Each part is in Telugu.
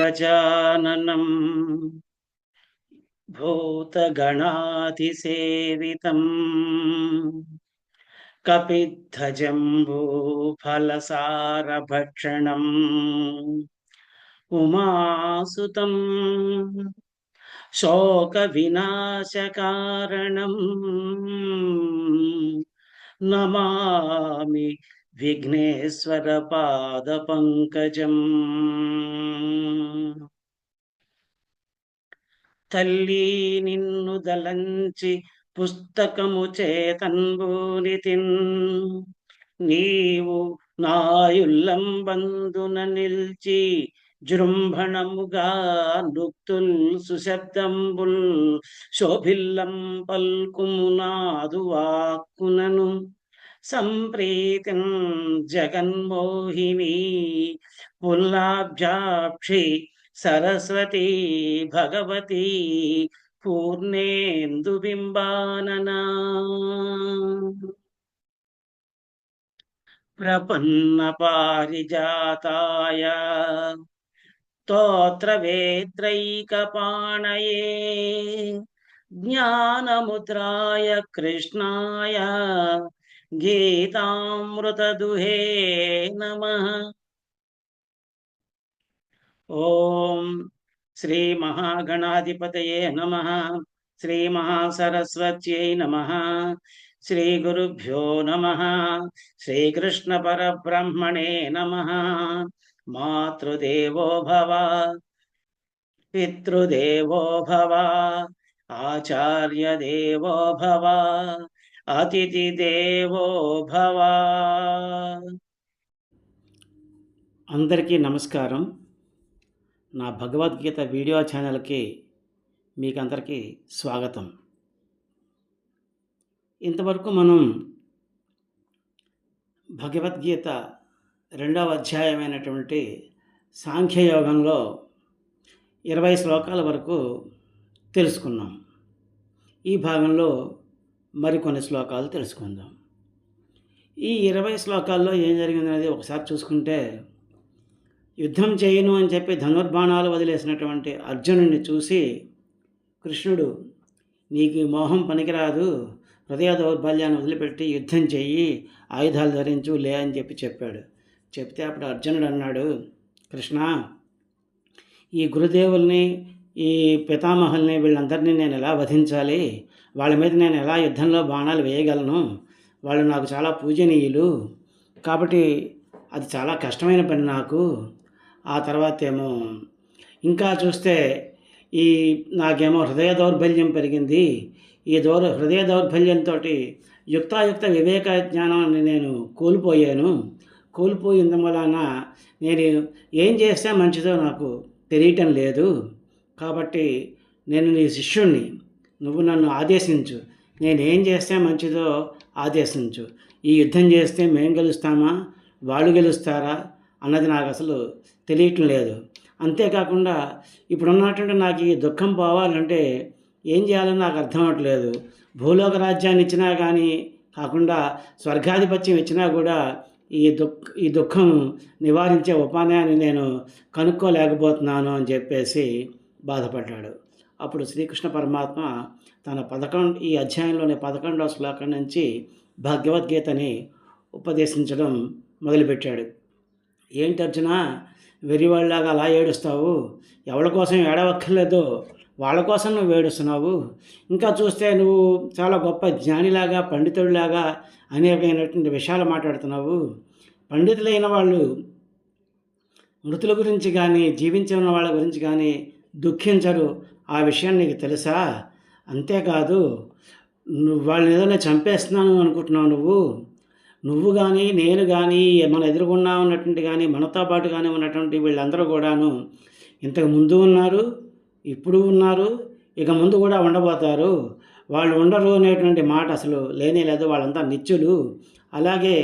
गजाननं भूतगणातिसेवितम् कपिद्धजम्बूफलसारभक्षणम् उमासुतं शोकविनाशकारणम् नमामि విఘ్నేశ్వరపాదపంకజం. తల్లి నిన్ను దలంచి పుస్తకము చేతన్బూనితిన్. నీవు నాయుల్లంబందున నిల్చి జృంభణముగా నుక్తుల్ సుశబ్దంబుల్. శోభిల్లం పల్కుమునాదు వాక్కునను సంప్రీతిం జగన్మోహిని పుల్లాబ్జాక్షి సరస్వతి భగవతి పూర్ణేందుబింబాననా ప్రపన్న పారిజాతాయ స్తోత్రవేద్రైకపాణయే జ్ఞానముద్రాయ కృష్ణాయ గీతామృతదుహే నమ. ఓం శ్రీ మహాగణాధిపతయే నమ. శ్రీ మహాసరస్వత్యై నమ. శ్రీ గురుభ్యో నమ. శ్రీకృష్ణ పరబ్రహ్మణే నమ. మాతృదేవో భవ. పితృదేవో భవ. ఆచార్య దేవో భవ. అతిథి దేవో భవ. అందరికీ నమస్కారం. నా భగవద్గీత వీడియో ఛానల్కి మీకు అందరికీ స్వాగతం. ఇంతవరకు మనం భగవద్గీత రెండవ అధ్యాయమైనటువంటి సాంఖ్యయోగంలో ఇరవై శ్లోకాల వరకు తెలుసుకున్నాం. ఈ భాగంలో మరికొన్ని శ్లోకాలు తెలుసుకుందాం. ఈ ఇరవై శ్లోకాల్లో ఏం జరిగిందనేది ఒకసారి చూసుకుంటే యుద్ధం చేయను అని చెప్పి ధనుర్బాణాలు వదిలేసినటువంటి అర్జునుడిని చూసి కృష్ణుడు నీకు మోహం పనికిరాదు హృదయ దౌర్బల్యాన్ని వదిలిపెట్టి యుద్ధం చెయ్యి ఆయుధాలు ధరించు లే అని చెప్పి చెప్పాడు. చెప్తే అప్పుడు అర్జునుడు అన్నాడు కృష్ణ ఈ గురుదేవుల్ని ఈ పితామహల్ని వీళ్ళందరినీ నేను ఎలా వధించాలి? వాళ్ళ మీద నేను ఎలా యుద్ధంలో బాణాలు వేయగలను? వాళ్ళు నాకు చాలా పూజనీయులు. కాబట్టి అది చాలా కష్టమైన పని నాకు. ఆ తర్వాత ఏమో ఇంకా చూస్తే ఈ నాకేమో హృదయ దౌర్బల్యం పెరిగింది. ఈ దౌర్ హృదయ దౌర్బల్యంతో యుక్తాయుక్త వివేక జ్ఞానాన్ని నేను కోల్పోయాను. కోల్పోయిన వలన నేను ఏం చేస్తే మంచిదో నాకు తెలియటం లేదు. కాబట్టి నేను నీ శిష్యుణ్ణి. నువ్వు నన్ను ఆదేశించు. నేనేం చేస్తే మంచిదో ఆదేశించు. ఈ యుద్ధం చేస్తే మేము గెలుస్తామా? వాళ్ళు గెలుస్తారా? అన్నది నాకు అసలు తెలియటం లేదు. అంతేకాకుండా ఇప్పుడున్నటువంటి నాకు ఈ దుఃఖం పోవాలంటే ఏం చేయాలని నాకు అర్థం అవట్లేదు. భూలోక రాజ్యాన్ని ఇచ్చినా కానీ కాకుండా స్వర్గాధిపత్యం ఇచ్చినా కూడా ఈ దుఃఖ ఈ దుఃఖం నివారించే ఉపాయాన్ని నేను కనుక్కోలేకపోతున్నాను అని చెప్పేసి బాధపడ్డాడు. అప్పుడు శ్రీకృష్ణ పరమాత్మ తన పదకొండు ఈ అధ్యాయంలోని పదకొండవ శ్లోకం నుంచి భగవద్గీతని ఉపదేశించడం మొదలుపెట్టాడు. ఏంటి అర్జున వెరివాళ్ళలాగా అలా ఏడుస్తావు? ఎవరి కోసం ఏడవక్కర్లేదు. వాళ్ళ కోసం నువ్వు ఏడుస్తున్నావు. ఇంకా చూస్తే నువ్వు చాలా గొప్ప జ్ఞానిలాగా పండితుడిలాగా అనేకమైనటువంటి విషయాలు మాట్లాడుతున్నావు. పండితులైన వాళ్ళు మృతుల గురించి కానీ జీవించిన ఉన్న వాళ్ళ గురించి కానీ దుఃఖించరు. ఆ విషయం నీకు తెలుసా? అంతేకాదు నువ్వు వాళ్ళని ఏదైనా చంపేస్తున్నాను అనుకుంటున్నావు నువ్వు. నువ్వు కానీ నేను కానీ మన ఎదురుగున్నా ఉన్నటువంటి కానీ మనతో పాటు కానీ ఉన్నటువంటి వీళ్ళందరూ కూడాను ఇంతకు ముందు ఉన్నారు ఇప్పుడు ఉన్నారు ఇక ముందు కూడా ఉండబోతారు. వాళ్ళు ఉండరు అనేటువంటి మాట అసలు లేనే లేదు. వాళ్ళంతా నిత్యులు. అలాగే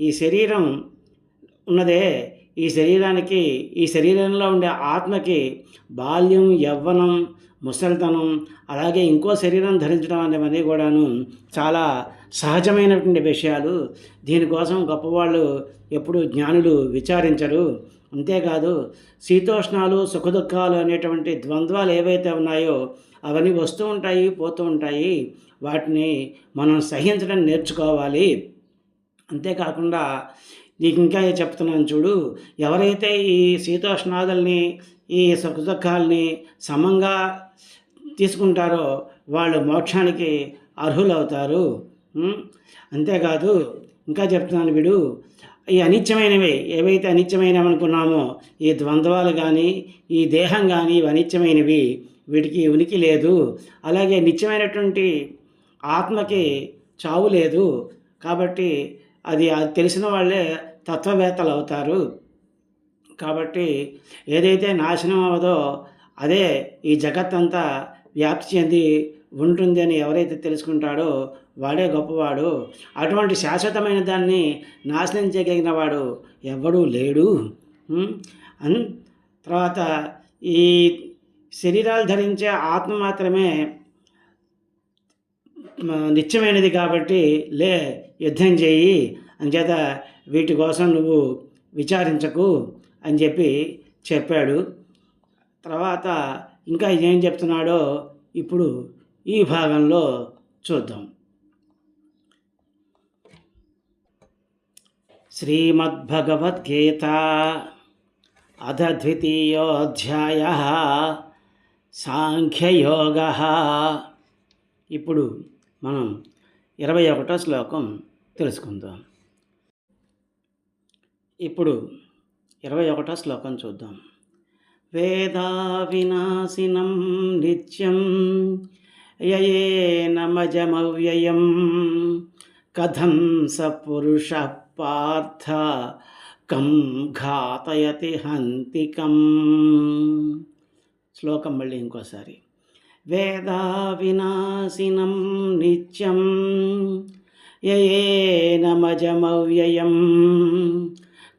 ఈ శరీరం ఉన్నదే ఈ శరీరానికి ఈ శరీరంలో ఉండే ఆత్మకి బాల్యం యవ్వనం ముసలితనం అలాగే ఇంకో శరీరం ధరించడం అనేవన్నీ కూడాను చాలా సహజమైనటువంటి విషయాలు. దీనికోసం గొప్పవాళ్ళు ఎప్పుడు జ్ఞానులు విచారించరు. అంతేకాదు శీతోష్ణాలు సుఖదుఖాలు అనేటువంటి ద్వంద్వాలు ఏవైతే ఉన్నాయో అవన్నీ వస్తూ ఉంటాయి పోతూ ఉంటాయి. వాటిని మనం సహించడం నేర్చుకోవాలి. అంతేకాకుండా నీకు ఇంకా చెప్తున్నాను చూడు. ఎవరైతే ఈ శీతోష్ణాదుల్ని ఈ సుఖదుఖాల్ని సమంగా తీసుకుంటారో వాళ్ళు మోక్షానికి అర్హులవుతారు. అంతేకాదు ఇంకా చెప్తున్నాను వీడు ఈ అనిత్యమైనవి ఏవైతే అనిత్యమైనవి అనుకున్నామో ఈ ద్వంద్వాలు కానీ ఈ దేహం కానీ ఇవి అనిత్యమైనవి వీటికి ఉనికి లేదు. అలాగే నిత్యమైనటువంటి ఆత్మకి చావు లేదు. కాబట్టి అది తెలిసిన వాళ్ళే తత్వవేత్తలు అవుతారు కాబట్టి ఏదైతే నాశనం అవ్వదో అదే ఈ జగత్తంతా వ్యాప్తి చెంది ఉంటుంది అని ఎవరైతే తెలుసుకుంటాడో వాడే గొప్పవాడు. అటువంటి శాశ్వతమైన దాన్ని నాశనం చేయగలిగిన వాడు ఎవడూ లేడు. తర్వాత ఈ శరీరాలు ధరించే ఆత్మ మాత్రమే నిత్యమైనది కాబట్టి లే యుద్ధం చేయి అంచేత వీటి కోసం నువ్వు విచారించకు అని చెప్పి చెప్పాడు. తర్వాత ఇంకా ఏం చెప్తున్నాడో ఇప్పుడు ఈ భాగంలో చూద్దాం. శ్రీమద్భగవద్గీత అధ ద్వితీయోధ్యాయ సాంఖ్యయోగ. ఇప్పుడు మనం ఇరవై ఒకటో శ్లోకం తెలుసుకుందాం. ఇప్పుడు ఇరవై ఒకటో శ్లోకం చూద్దాం. వేదా వినాశినం నిత్యం యయేనమజమవ్యయం కథం స పురుష పార్థ కం ఘాతయతి హంతికం. శ్లోకం మళ్ళీ ఇంకోసారి. వేదా వినాశినం నిత్యం యయేనమజమవ్యయం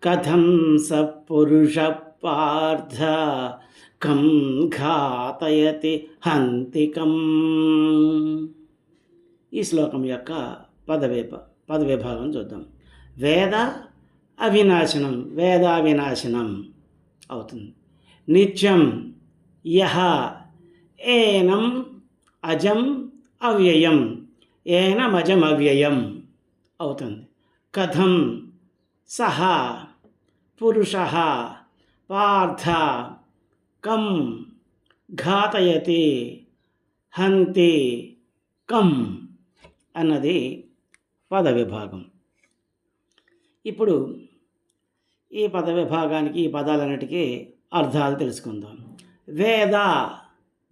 కథం స పురుష పార్థ కం ఘాతయతి హంతికం ఈ శ్లోకం యొక్క పదవిభ పదవిభాగం చూద్దాం. వేద అవినాశనం వేదావినాశనం అవుతుంది. నిత్యం యహ ఏనం అజం అవ్యయం ఏనమజం అవ్యయం అవుతుంది. కథం సహా పురుష పార్థ కం ఘాతయతి హంతి కం అన్నది పద విభాగం ఇప్పుడు ఈ పద విభాగానికి ఈ పదాలన్నిటికీ అర్థాలు తెలుసుకుందాం. వేద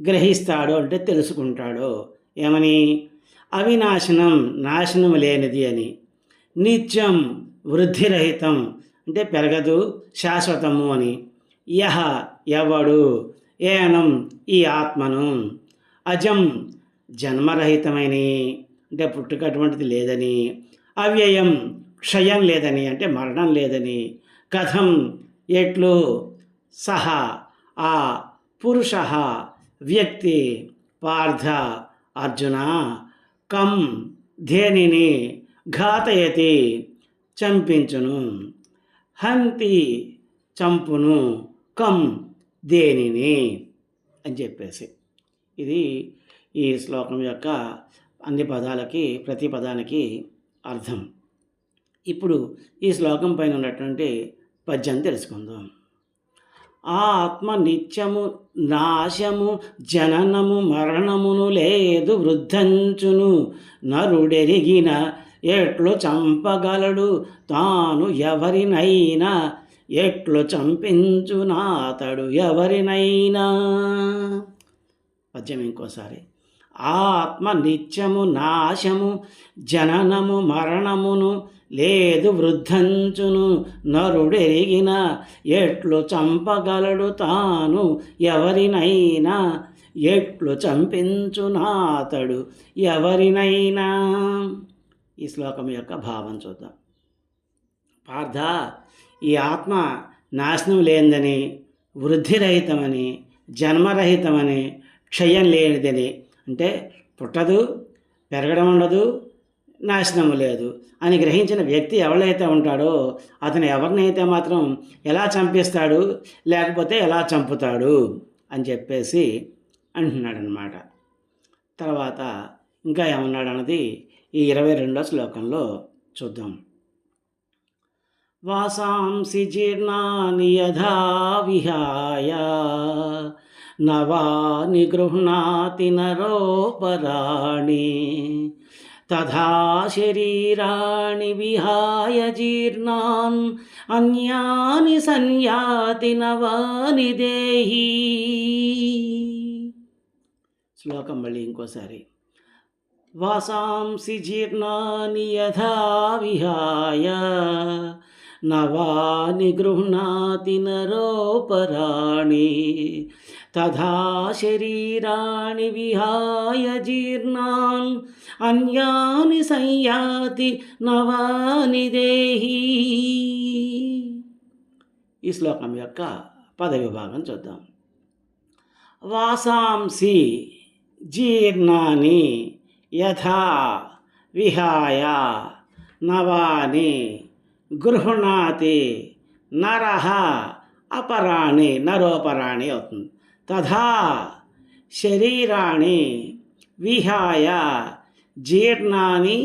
గ్రహిస్తాడు అంటే తెలుసుకుంటాడు ఏమని? అవినాశనం నాశనం లేనిది అని. నిత్యం వృద్ధిరహితం అంటే పెరగదు శాశ్వతము అని. యహ ఎవడు? ఏనం ఈ ఆత్మను. అజం జన్మరహితమని అంటే పుట్టుకటువంటిది లేదని. అవ్యయం క్షయం లేదని అంటే మరణం లేదని. కథం ఎట్లు? సహ ఆ పురుష వ్యక్తి పార్థ అర్జున. కం ధేనిని ఘాతయతి? చంపించును. హంతి చంపును కం దేనిని అని చెప్పేసి. ఇది ఈ శ్లోకం యొక్క అన్ని పదాలకి ప్రతి పదానికి అర్థం. ఇప్పుడు ఈ శ్లోకం పైన ఉన్నటువంటి పద్యం తెలుసుకుందాం. ఆ ఆత్మ నిత్యము నాశము జననము మరణమును లేదు వృద్ధంచును నరుడెరిగిన ఎట్లు చంపగలడు తాను ఎవరినైనా? ఎట్లు చంపించునాతడు ఎవరినైనా? పద్యం ఇంకోసారి. ఆత్మ నిత్యము నాశము జననము మరణమును లేదు వృద్ధంచును నరుడెరిగిన ఎట్లు చంపగలడు తాను ఎవరినైనా? ఎట్లు చంపించునాతడు ఎవరినైనా? ఈ శ్లోకం యొక్క భావం చూద్దాం. పార్థ ఈ ఆత్మ నాశనం లేనిదని వృద్ధిరహితమని జన్మరహితమని క్షయం లేనిదని అంటే పుట్టదు పెరగడం ఉండదు నాశనం లేదు అని గ్రహించిన వ్యక్తి ఎవరైతే ఉంటాడో అతను ఎవరినైతే మాత్రం ఎలా చంపిస్తాడు లేకపోతే ఎలా చంపుతాడు అని చెప్పేసి అంటున్నాడనమాట తర్వాత ఇంకా ఏమన్నాడు అన్నది ఈ ఇరవై రెండో శ్లోకంలో చూద్దాం. వాసాంసి జీర్ణాని యథా విహాయ నవాని గృహ్ణాతి నరోపరాణి తథా శరీరాణి విహాయ జీర్ణాన్ అన్యాని సంయాతి నవాని దేహి. శ్లోకం మళ్ళీ ఇంకోసారి. వాసాంసి జీర్ణాని యథా విహాయ నవాని గృహ్ణాతి నరోపరాణి తథా శరీరాణి విహాయ జీర్ణాన్ అన్యాని సంయాతి నవాని దేహి ఈ శ్లోకం యొక్క పద విభాగం చూద్దాం. వాసాంసి జీర్ణాని యథా విహాయ నవాని గృహణాతి నర అపరాణి నరోపరాణి అవుతుంది తథా శరీరాణి విహాయ జీర్ణాని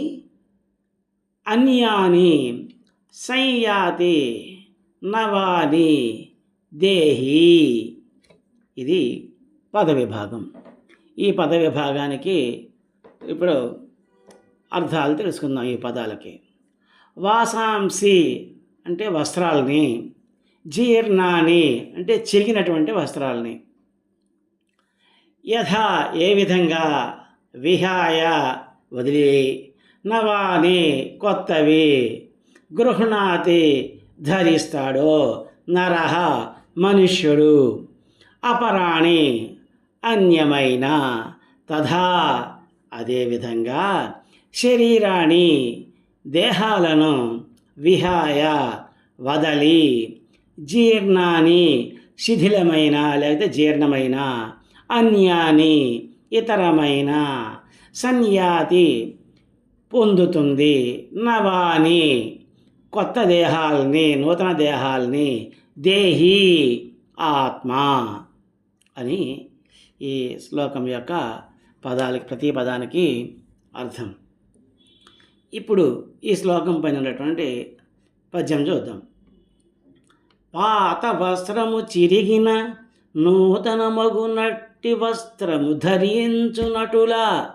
అన్యాని సంయాతి నవాని దేహి ఇది పద విభాగం ఈ పద విభాగానికి ఇప్పుడు అర్థాలు తెలుసుకుందాం ఈ పదాలకి. వాసాంసి అంటే వస్త్రాలని జీర్ణాని అంటే చిరిగినటువంటి వస్త్రాలని. యథా ఏ విధంగా? విహాయ వదిలి నవాని కొత్తవి గృహణాతి ధరిస్తాడో నరహ మనుష్యుడు అపరాణి అన్యమైన తథా అదేవిధంగా శరీరాన్ని దేహాలను విహాయ వదలి జీర్ణాన్ని శిథిలమైన లేకపోతే జీర్ణమైన అన్యాని ఇతరమైన సన్యాతి పొందుతుంది. నవాని కొత్త దేహాల్ని నూతన దేహాల్ని దేహి ఆత్మ అని ఈ శ్లోకం యొక్క పదాలకి ప్రతి పదానికి అర్థం. ఇప్పుడు ఈ శ్లోకం పైన ఉన్నటువంటి పద్యం చూద్దాం. పాత వస్త్రము చిరిగిన నూతన మగునట్టి వస్త్రము ధరించునటులా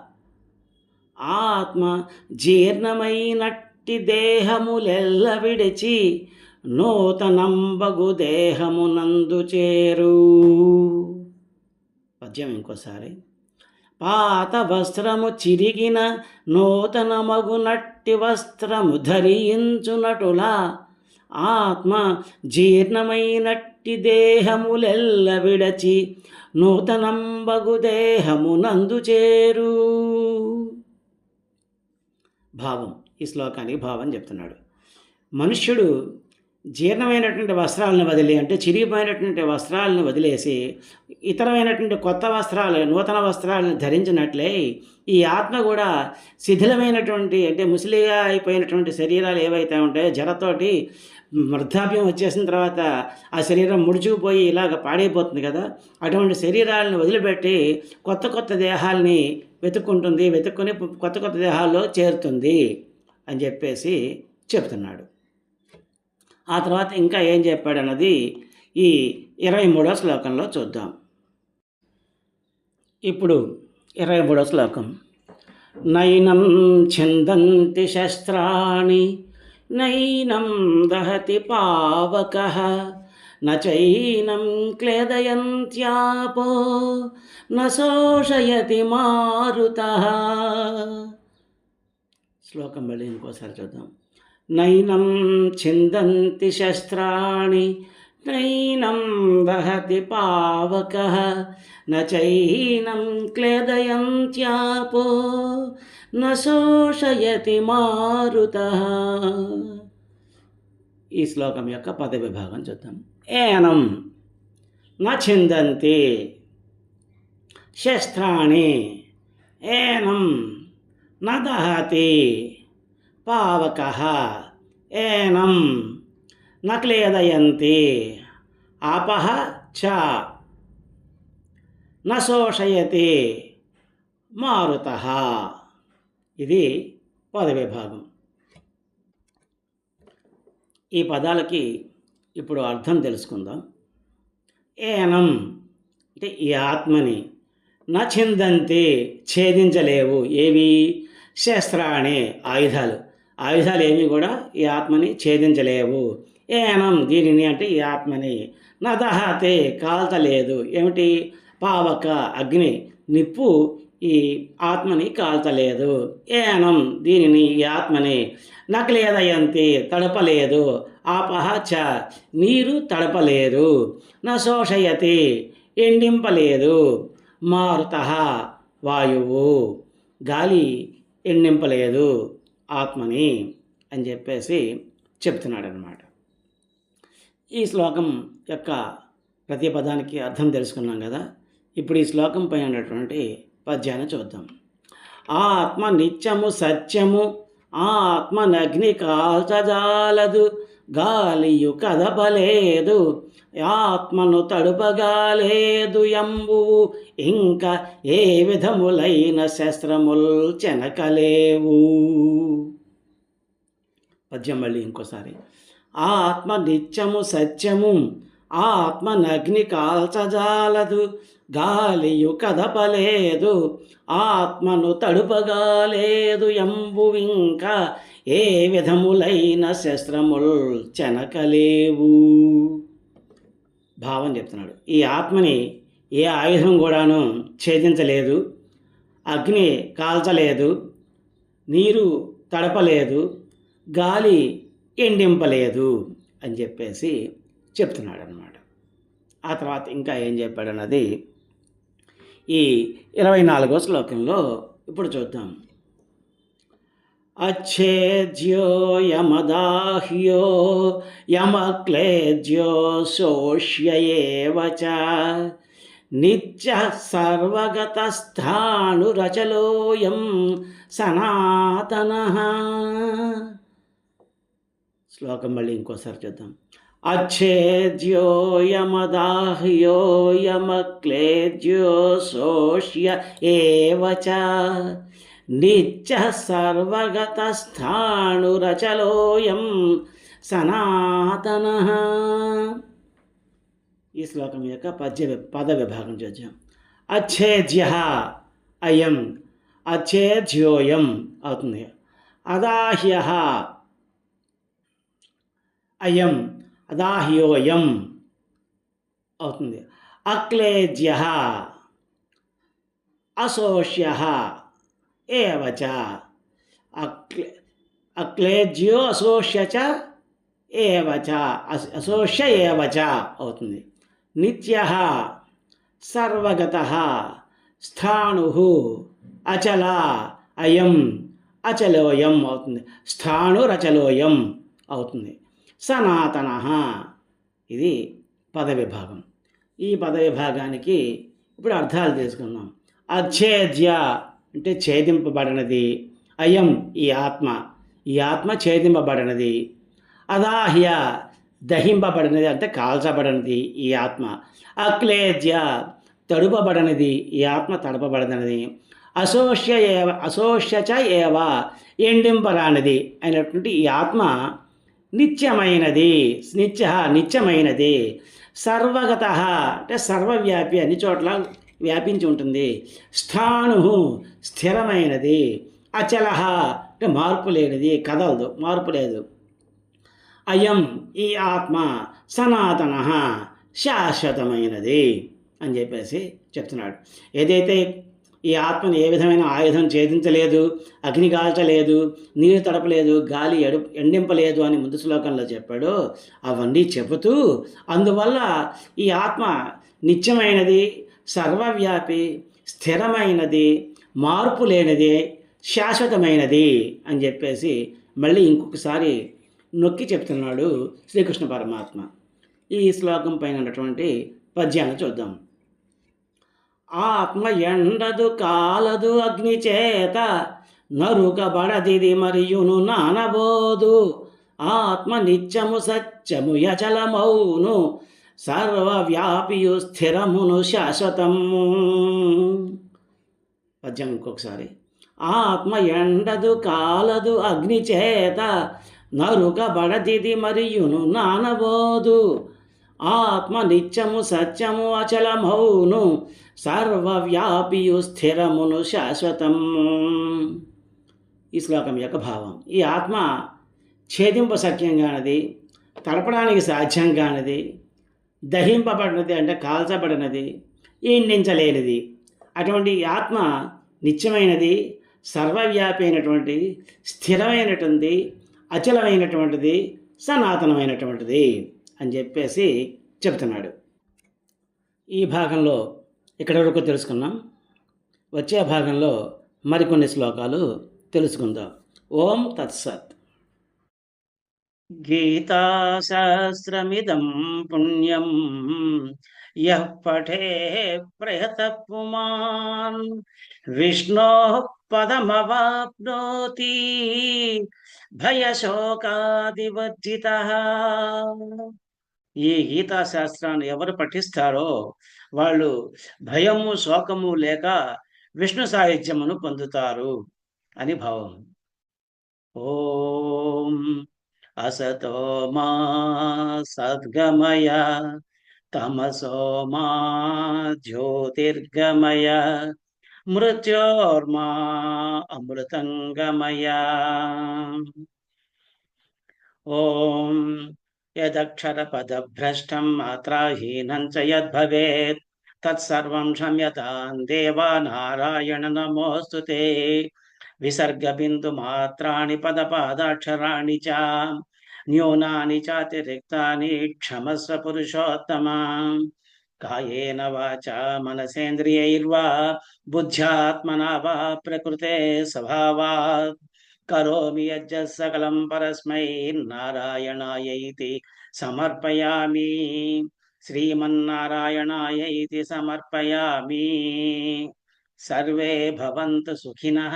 ఆత్మ జీర్ణమైనట్టి దేహములెల్ల విడిచి నూతనంబగు దేహమునందు చేరు. పద్యం ఇంకోసారి. పాత వస్త్రము చిరిగిన నూతన మగునట్టి వస్త్రము ధరించునటులా ఆత్మ జీర్ణమైనట్టి దేహములెల్ల విడచి నూతనంబగు దేహమునందు చేరు. భావం. ఈ శ్లోకానికి భావం చెప్తున్నాడు. మనుష్యుడు జీర్ణమైనటువంటి వస్త్రాలను వదిలి అంటే చిరిగిపోయినటువంటి వస్త్రాలను వదిలేసి ఇతరమైనటువంటి కొత్త వస్త్రాలు నూతన వస్త్రాలను ధరించినట్లే ఈ ఆత్మ కూడా శిథిలమైనటువంటి అంటే ముసలిగా అయిపోయినటువంటి శరీరాలు ఏవైతే ఉంటాయో జరతోటి వృద్ధాప్యం వచ్చేసిన తర్వాత ఆ శరీరం ముడుచుకుపోయి ఇలాగ పాడైపోతుంది కదా. అటువంటి శరీరాలను వదిలిపెట్టి కొత్త కొత్త దేహాల్ని వెతుక్కుంటుంది వెతుక్కుని కొత్త కొత్త దేహాల్లో చేరుతుంది అని చెప్పేసి చెప్తున్నాడు. ఆ తర్వాత ఇంకా ఏం చెప్పాడన్నది ఈ ఇరవై మూడో శ్లోకంలో చూద్దాం. ఇప్పుడు ఇరవై మూడో శ్లోకం. నైనం ఛందంతి శస్త్రాణి నైనం దహతి పావక నైనం క్లేదయంత్యాపో నోషయతి మారుత. శ్లోకం మళ్ళీ ఇంకోసారి చూద్దాం. నైనం ఛిందంతి శస్త్రాణి నైనం దహతి పావక నైనం క్లేదయంత్యాపో నోషయతి మారుత ఈ శ్లోకం యొక్క పద విభాగం చూద్దాం. ఏనం నా చిందంతి శస్త్రాణి ఏనం నా దహతి పావక ఏనం న క్లేదయంతి ఆపహ చ న శోషయతి మారుత. ఇది పదవిభాగం. ఈ పదాలకి ఇప్పుడు అర్థం తెలుసుకుందాం. ఏనం అంటే ఈ ఆత్మని నచిందంతే ఛేదించలేవు ఏవి శస్త్రాణి ఆయుధాలు. ఆయుధాలు ఏమీ కూడా ఈ ఆత్మని ఛేదించలేవు. ఏనం దీనిని అంటే ఈ ఆత్మని. నదహతే కాల్తలేదు ఏమిటి? పావక అగ్ని నిప్పు ఈ ఆత్మని కాల్చలేదు ఏనం దీనిని ఈ ఆత్మని. నకలేదయంతి తడపలేదు. ఆపహ చ నీరు తడపలేదు. న శోషయతి ఎండింపలేదు. మారుత వాయువు. గాలి ఎండింపలేదు. ఆత్మని అని చెప్పేసి చెప్తున్నాడు అనమాట ఈ శ్లోకం యొక్క ప్రతి పదానికి అర్థం తెలుసుకున్నాం కదా. ఇప్పుడు ఈ శ్లోకం పైన ఉన్నటువంటి పద్యాన్ని చూద్దాం. ఆ ఆత్మ నిత్యము సత్యము ఆ ఆత్మ నగ్ని కాల్చజాలదు గాలియు కదపలేదు. ఆత్మను తడుపగాలేదు ఎంబు ఇంకా ఏ విధములైన శస్త్రముల్ చెనకలేవు. పద్యం మళ్ళీ ఇంకోసారి. ఆత్మ నిత్యము సత్యము ఆత్మ నగ్ని కాల్చజాలదు గాలియు కదపలేదు ఆత్మను తడుపగాలేదు ఎంబువింక ఏ విధములైన శస్త్రముల్ చెనకలేవు. భావం చెప్తున్నాడు. ఈ ఆత్మని ఏ ఆయుధం కూడాను ఛేదించలేదు అగ్ని కాల్చలేదు నీరు తడపలేదు గాలి ఎండింపలేదు అని చెప్పేసి చెప్తున్నాడు అనమాట ఆ తర్వాత ఇంకా ఏం చెప్పాడన్నది ఈ ఇరవై నాలుగో శ్లోకంలో ఇప్పుడు చూద్దాం. అచ్ఛేద్యో యమదాహ్యో యమక్లేద్యో శోష్యేవ చ నిత్య సర్వగతస్థాణురచలోయం సనాతన. శ్లోకం మళ్ళీ ఇంకోసారి చూద్దాం. అచ్ఛేద్యో యమదాహ్యో యమక్లేద్యో శోష్య ఏవ చ నిత్య సర్వగతస్థాణురచలోయం సనాతన. ఈ శ్లోకం యొక్క పద్య పద విభాగం చూద్దాం. అచ్ఛేద్య అయం అచ్ఛేద్యోయం అవుతుంది. అదాహ్య అయం అదాహ్యోయం అవుతుంది. అక్లేజ్య అశోష్య ఏవచ అక్లే అక్లేజ్యో అసోష్యచ ఏవచ అస్- అశోష్య ఏవచ అవుతుంది నిత్య సర్వగత స్థాణు అచల అయం అచలోయం అవుతుంది స్థాణురచలోయం అవుతుంది సనాతన ఇది పదవిభాగం ఈ పదవిభాగానికి ఇప్పుడు అర్థాలు తెలుసుకుందాం। అచ్ఛేద్య అంటే ఛేదింపబడినది. అయం ఈ ఆత్మ. ఈ ఆత్మ ఛేదింపబడినది. అదాహ్య దహింపబడినది అంటే కాల్చబడినది ఈ ఆత్మ. అక్లేద్య తడుపబడినది ఈ ఆత్మ తడపబడినది. అశోష్య ఏవ అశోష్యచ ఏవ ఎండింపరానిది అయినటువంటి ఈ ఆత్మ నిత్యమైనది. నిత్య నిత్యమైనది. సర్వగత అంటే సర్వవ్యాపి అన్ని చోట్ల వ్యాపించి ఉంటుంది. స్థాణు స్థిరమైనది. అచలహ అంటే మార్పు లేనిది కదలదు మార్పు లేదు. అయం ఈ ఆత్మ సనాతన శాశ్వతమైనది అని చెప్పేసి చెప్తున్నాడు. ఏదైతే ఈ ఆత్మను ఏ విధమైన ఆయుధం ఛేదించలేదు అగ్ని కాల్చలేదు నీరు తడపలేదు గాలి ఎడు ఎండింపలేదు అని ముందు శ్లోకంలో చెప్పాడు అవన్నీ చెబుతూ అందువల్ల ఈ ఆత్మ నిత్యమైనది సర్వవ్యాపి స్థిరమైనది మార్పు లేనిది శాశ్వతమైనది అని చెప్పేసి మళ్ళీ ఇంకొకసారి నొక్కి చెప్తున్నాడు శ్రీకృష్ణ పరమాత్మ. ఈ శ్లోకం పైన ఉన్నటువంటి పద్యాన్ని చూద్దాం. ఆత్మ ఎండదు కాలదు అగ్ని చేత నరుకబడదిది మరియును నానబోదు. ఆత్మ నిత్యము సత్యము యచలమౌను. సర్వవ్యాపియు స్థిరమును శాశ్వతము పద్యం ఇంకొకసారి. ఆత్మ ఎండదు కాలదు అగ్ని చేత నరుకబడదిది మరియును నానబోదు. ఆత్మ నిత్యము సత్యము అచలమౌను. సర్వవ్యాపియు స్థిరమును శాశ్వతం. ఈ శ్లోకం యొక్క భావం. ఈ ఆత్మ ఛేదింప సఖ్యం కానిది తడపడానికి సాధ్యం కానిది దహింపబడినది అంటే కాల్చబడినది ఈండించలేనిది అటువంటి ఆత్మ నిత్యమైనది సర్వవ్యాపి అయినటువంటి స్థిరమైనటువంటి అచలమైనటువంటిది సనాతనమైనటువంటిది అని చెప్పేసి చెప్తున్నాడు. ఈ భాగంలో ఇక్కడ వరకు తెలుసుకున్నాం. వచ్చే భాగంలో మరికొన్ని శ్లోకాలు తెలుసుకుందాం. ఓం తత్సత్. గీతాశాస్త్రమిదం పుణ్యం. యః పఠే ప్రయత పుమాన్ విష్ణో పదమవాప్నోతి. భయశోకాదివర్జిత. ఈ గీతాశాస్త్రాన్ని ఎవరు పఠిస్తారో వాళ్ళు భయము శోకము లేక విష్ణు సాహిత్యమును పొందుతారు అని భావం. ఓం అసతో మా సద్గమయ తమసో మా జ్యోతిర్గమయ మృత్యోర్మా అమృతంగమయ ఓం యదక్షరపదభ్రష్టం మాత్రాహీనం చ యద్భవేత్ తత్సర్వం క్షమ్యతాం దేవా నారాయణ నమోస్తుతే ते విసర్గబిందుమాత్రాణి పదపాదాక్షరాణి చ న్యూనాని చాతిరిక్తాని క్షమస్వ పురుషోత్తమా. కాయేన వాచా మనసేంద్రియైర్వా బుద్ధ్యాత్మనా వా ప్రకృతే స్వభావాత్. కరోమి యజ్జ సకలం పరస్మై నారాయణాయ ఇతి సమర్పయామి. శ్రీమన్నారాయణాయ ఇతి సమర్పయామి సర్వే భవంతు సుఖినః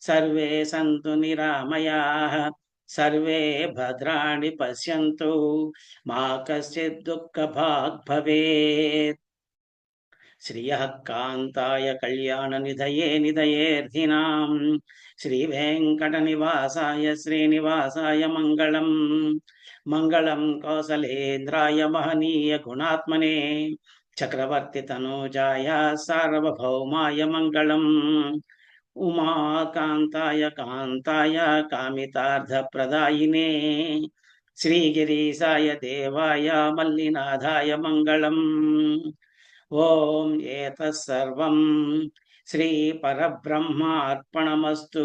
సర్వే సంతు నిరామయాః సర్వే భద్రాణి పశ్యంతు మా కశ్చిత్ దుఃఖభాగ్ భవేత్. శ్రియः కాంతాయ కళ్యాణ నిధయే నిధయేర్థినాం శ్రీ వెంకటనివాసాయ శ్రీనివాసాయ చక్రవర్తి తనూజాయ సార్వభౌమాయ మంగళం. ఉమాకాంతాయ కాంతాయ కామితార్థప్రదాయినే. శ్రీగిరీశాయ దేవాయ మల్లినాథాయ మంగళం. ఓం ఏతత్సర్వం శ్రీ పరబ్రహ్మార్పణమస్తు.